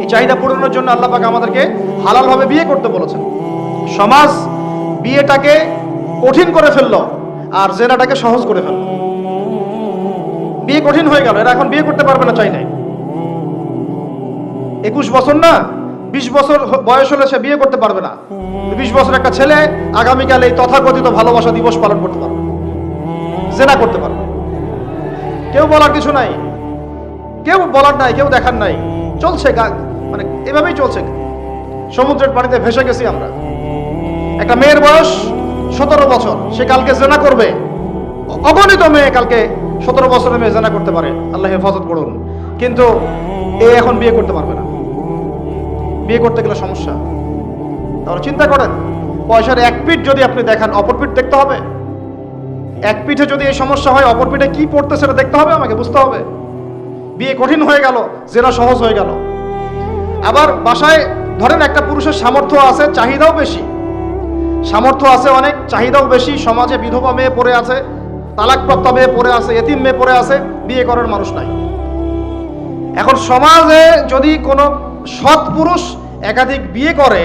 এই চাহিদা পূরণের জন্য আল্লাহ পাক আমাদেরকে হালালভাবে বিয়ে করতে বলেছেন। সমাজ বিয়েটাকে কঠিন করে ফেলল আর জেনাটাকে সহজ করে ফেলল। বিয়ে কঠিন হয়ে গেল, এরা এখন বিয়ে করতে পারবে না চাই নাই একুশ বছর না, বিশ বছর বয়স হলে সে বিয়ে করতে পারবে না। বিশ বছর একটা ছেলে আগামীকাল এই তথাকথিত ভালোবাসা দিবস পালন করতে পারবে। জেনা করতে পারবে। কেউ বলার কিছু নাই। কেউ বলার নাই, কেউ দেখার নাই। চলছে মানে এভাবেই চলছে। সমুদ্রের পানিতে ভেসে গেছি আমরা। একটা মেয়ের বয়স সতেরো বছর। সে কালকে জেনা করবে। অগণিত মেয়ে কালকে সতেরো বছরের মেয়ে জেনা করতে পারে। আল্লাহ হেফাজত করুন। কিন্তু এ এখন বিয়ে করতে পারবে না। বিয়ে করতে গেলে সমস্যা। তাহলে চিন্তা করেন, পয়সার এক পিঠ যদি আপনি দেখান, অপর পিঠ দেখতে হবে? এক পিঠে যদি এই সমস্যা হয়, অপর পিঠে কি পড়তে সেটা দেখতে হবে? আমাকে বুঝতে হবে। বিয়ে কঠিন হয়ে গেল, জেনা সহজ হয়ে গেল। আবার বাসায় ধরেন একটা পুরুষের সামর্থ্য আছে, চাহিদাও বেশি। সামর্থ্য আছে অনেক, চাহিদাও বেশি, সমাজে বিধবা মেয়ে পড়ে আছে, তালাকপ্রাপ্ত মেয়ে পড়ে আছে, এতিম মেয়ে পড়ে আছে, বিয়ে করার মানুষ নাই। এখন সমাজে যদি কোনো সৎ পুরুষ একাধিক বিয়ে করে,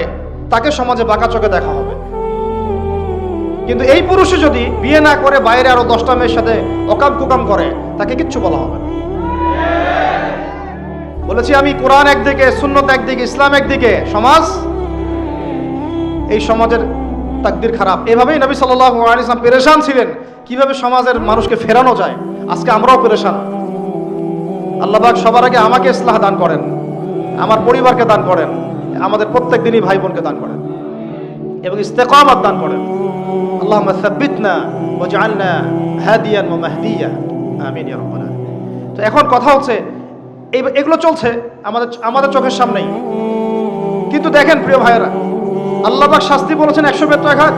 তাকে সমাজে বাঁকা চোখে দেখা হবে। কিন্তু এই পুরুষে যদি বিয়ে না করে, বাইরে আরও দশটা মেয়ের সাথে অকাম কুকাম করে, তাকে কিচ্ছু বলা হবে না। বলেছি আমি কোরআন একদিকে, সুন্নত একদিকে, ইসলাম একদিকে। সমাজ? এই সমাজের তাকদির খারাপ। এভাবেই নবী সাল্লাহ ইসলাম পেরেশান ছিলেন। কীভাবে সমাজের মানুষকে ফেরানো যায়? আজকে আমরাও পেরেশান। আল্লাহবাক সবার আগে আমাকে ইসলাহ দান করেন। আমার পরিবারকে দান করেন। আমাদের প্রত্যেক দিনই ভাই বোনকে দান করেন। এবং ইস্তেকামাত দান করেন। আল্লাহ সাব্বিতনা ও হাদিয়ান ও মাহদিয়া। আমিন তো এখন কথা হচ্ছে এগুলো চলছে আমাদের আমাদের চোখের সামনেই। কিন্তু দেখেন প্রিয় ভাইয়েরা আল্লাহবাক শাস্তি বলেছেন একশো বেত্র আঘাত।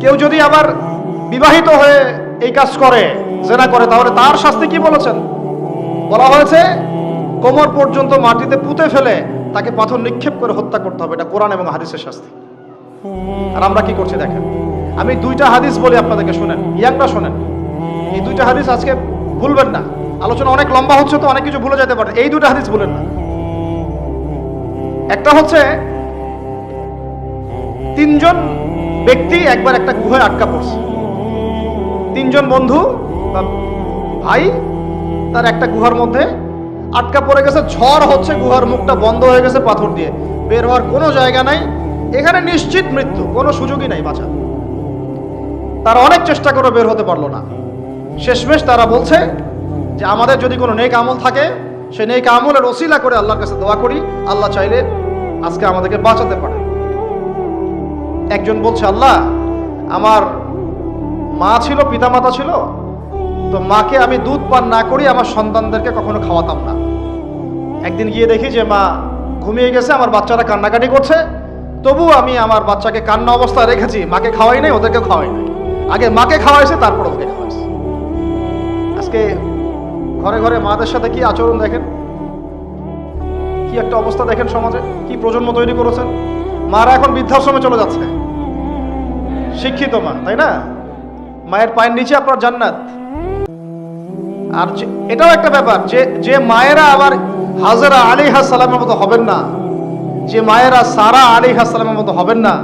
কেউ যদি আবার বিবাহিত হয়ে এই কাজ করে, জেনা করে, তাহলে তার শাস্তি কি বলেছেন? বলা হয়েছে, কোমর পর্যন্ত মাটিতে পুঁতে ফেলে তাকে পাথর নিক্ষেপ করে হত্যা করতে হবে। এটা কোরআন এবং হাদিসের শাস্তি। আর আমরা কি করছি দেখেন? আমি দুইটা হাদিস বলি আপনাদেরকে শুনেন, ইয়াংরা শোনেন। এই দুইটা হাদিস আজকে ভুলবেন না। আলোচনা অনেক লম্বা হচ্ছে তো অনেক কিছু ভুলে যেতে পারে। এই দুটো হাদিস ভুলেন না। একটা হচ্ছে তিনজন ব্যক্তি একবার একটা গুহায় আটকা পড়ছে। তিনজন বন্ধু ভাই তার একটা গুহার মধ্যে আটকা পড়ে গেছে। ঝড় হচ্ছে, গুহার মুখটা বন্ধ হয়ে গেছে পাথর দিয়ে। বের হওয়ার কোনো জায়গা নাই। এখানে নিশ্চিত মৃত্যু, কোনো সুযোগই নাই বাঁচা তারা অনেক চেষ্টা করে বের হতে পারল না। শেষমেশ তারা বলছে যে আমাদের যদি কোনো নেক আমল থাকে, সেই নেক আমলের ওসিলা করে আল্লাহর কাছে দোয়া করি, আল্লাহ চাইলে আজকে আমাদেরকে বাঁচাতে পারে। একজন বলছে, আল্লাহ, আমার মা ছিল, পিতামাতা ছিল, তো মাকে আমি দুধ পান না করি, আমার সন্তানদেরকে কখনো খাওয়াতাম না। একদিন গিয়ে দেখি যে মা ঘুমিয়ে গেছে, আমার বাচ্চারা কান্নাকাটি করছে, তবু আমি আমার বাচ্চাকে কান্না অবস্থায় রেখেছি, মাকে খাওয়াই নাই ওদেরকে খাওয়াই নাই। আগে মাকে খাওয়াইছে, তারপর ওদেরকে খাওয়াইছে। আজকে ঘরে ঘরে মাদের সাথে কি আচরণ দেখেন? কি একটা অবস্থা দেখেন সমাজে? কি প্রজন্ম তৈরি করেছেন? মারা এখন বৃদ্ধাশ্রমে চলে যাচ্ছে। শিক্ষিত মা, তাই না? মায়ের পায়ের নিচে আপনার জান্নাত। আর এটাও একটা ব্যাপার যে যে মায়েরা আবার হাজারা আলী সালামের মতো হবেন না, যে মায়েরা সারা আলী সালামের মতো হবেন না,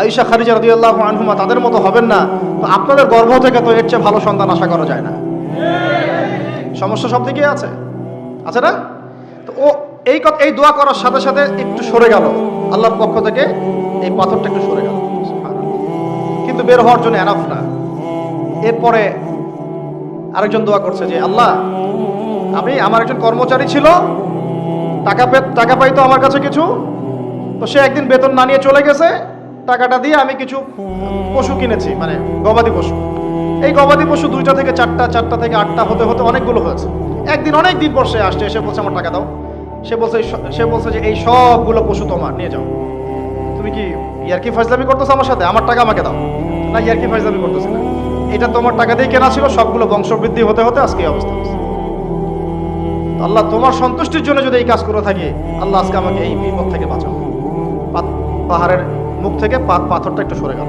আয়েশা খারিজা রদিয়াল্লাহ আনহুমা তাদের মতো হবেন না, তো আপনাদের গর্ভ থেকে তো এর চেয়ে ভালো সন্তান আশা করা যায় না। সমস্যা সব দিকে আছে। আছে না? তো ও এই কথা এই দোয়া করার সাথে সাথে একটু সরে গেল। আল্লাহর পক্ষ থেকে এই পাথরটা একটু সরে গেল। কিন্তু বের হওয়ার জন্য এনাফ না। এরপরে আরেকজন দোয়া করছে যে, আল্লাহ, আমি আমার একজন কর্মচারী ছিল। টাকা পে টাকা পাইতো আমার কাছে কিছু। তো সে একদিন বেতন না নিয়ে চলে গেছে। টাকাটা দিয়ে আমি কিছু পশু কিনেছি মানে গবাদি পশু। এই গবাদি পশু দুইটা থেকে চারটা চারটা থেকে আটটা হতে হতে অনেকগুলো হয়েছে। একদিন অনেক দিন পর সে আসছে এসে বলছে, আমার টাকা দাও। সে বলছে সে বলছে যে, এই সবগুলো পশু তোমার, নিয়ে যাও। তুমি কি ইয়ারকি ফাজলামি করতেছো আমার সাথে? আমার টাকা আমাকে দাও। না, ইয়ারকি ফাজলামি করতেছি না। এটা তোমার টাকা দিয়ে কেনা ছিল, সবগুলো বংশবৃদ্ধি হতে হতে আজকে অবস্থা আল্লাহ, তোমার সন্তুষ্টির জন্য যদি এই কাজ করে থাকি, আল্লাহ আজকে আমাকে এই বিপদ থেকে বাঁচাও। পাহাড়ের মুখ থেকে পাথরটা একটু সরে গেল।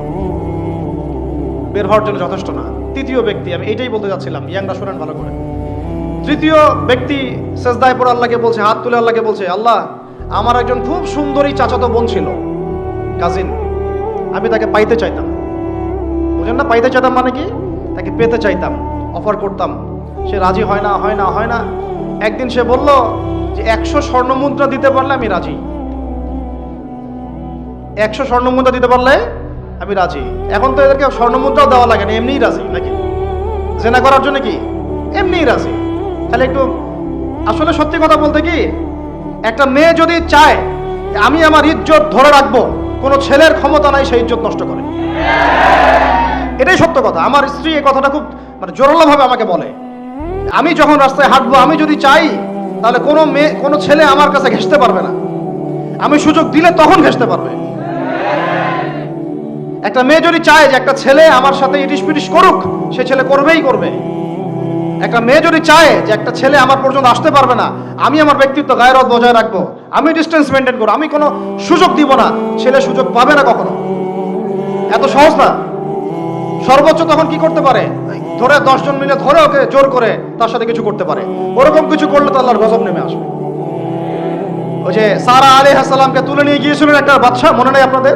বের হওয়ার জন্য যথেষ্ট না। তৃতীয় ব্যক্তি, আমি এটাই বলতে যাচ্ছিলাম, ইয়াংরা শোনেন ভালো করে। তৃতীয় ব্যক্তি সেজদায় পড়ে আল্লাহকে বলছে, হাত তুলে আল্লাহকে বলছে, আল্লাহ, আমার একজন খুব সুন্দরী চাচাতো বোন ছিল, কাজিন। আমি তাকে পাইতে চাইতাম। বুঝেন না, পাইতে চাইতাম মানে কি? তাকে পেতে চাইতাম অফার করতাম। সে রাজি হয় না হয় না হয় না। একদিন সে বলল যে, একশো স্বর্ণ মুদ্রা দিতে পারলে আমি রাজি। একশো স্বর্ণ মুদ্রা দিতে পারলে আমি রাজি। এখন তো এদেরকে স্বর্ণ মুদ্রাও দেওয়া লাগে না, এমনিই রাজি, নাকি? জেনা করার জন্য কি? এমনিই রাজি। তাহলে একটু আসলে সত্যি কথা বলতে কি, একটা মেয়ে যদি চায় আমি আমার ইজ্জত ধরে রাখব, কোনো ছেলের ক্ষমতা নাই সেই ইজ্জত নষ্ট করে। এটাই সত্য কথা। আমার স্ত্রী এই কথাটা খুব মানে জোরালোভাবে আমাকে বলে। আমি যখন রাস্তায় হাঁটবো, আমি যদি চাই, তাহলে কোনো মেয়ে, কোনো ছেলে আমার কাছে ঘেসতে পারবে না। আমি সুযোগ দিলে তখন ঘেসতে পারবে। একটা মেয়ে যদি চায় যে একটা ছেলে আমার সাথে ইটিস পিটিস করুক, সে ছেলে করবেই করবে। একটা মেয়ে যদি চায় যে একটা ছেলে আমার পর্যন্ত আসতে পারবে না, আমি আমার ব্যক্তিত্ব গায়েরত বজায় রাখব, আমি ডিস্টেন্স মেনটেন করব, আমি কোনো সুযোগ দিব না, ছেলে সুযোগ পাবে না কখনো। এত সহজ না। সর্বোচ্চ তখন কি করতে পারে? ধরে দশজন মিলে ধরে ওকে জোর করে তার সাথে কিছু করতে পারে। ওরকম কিছু করলে তো আল্লাহর গজব নেমে আসবে। ওই যে সারা আলী হাসালামকে তুলে নিয়ে গিয়েছিলেন একটা বাচ্চা মনে নেই আপনাদের?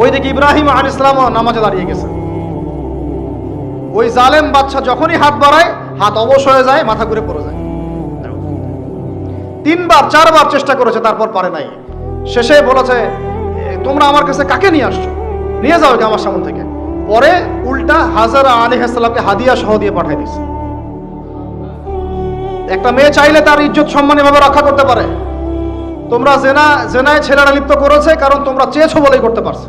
ওইদিকে ইব্রাহিম আল ইসলাম নামাজে দাঁড়িয়ে গেছে। ওই জালেম বাচ্চা যখনই হাত বাড়ায়, হাত অবশ হয়ে যায়, মাথা ঘুরে পড়ে যায়। তিনবার, চারবার চেষ্টা করেছে, তারপর পারে নাই। শেষে বলেছে তোমরা আমার কাছে কাকে নিয়ে আসছো? নিয়ে যাও এটা আমার সামনে থেকে। পরে উল্টা হাজারা আলী হাসালামকে হাদিয়া সহ দিয়ে পাঠিয়ে দিচ্ছে একটা মেয়ে চাইলে তার ইজ্জত সম্মান এভাবে রক্ষা করতে পারে। তোমরা জেনা, জেনায় ছেলেরা লিপ্ত করেছে, কারণ তোমরা চেয়েছো বলেই করতে পারছে।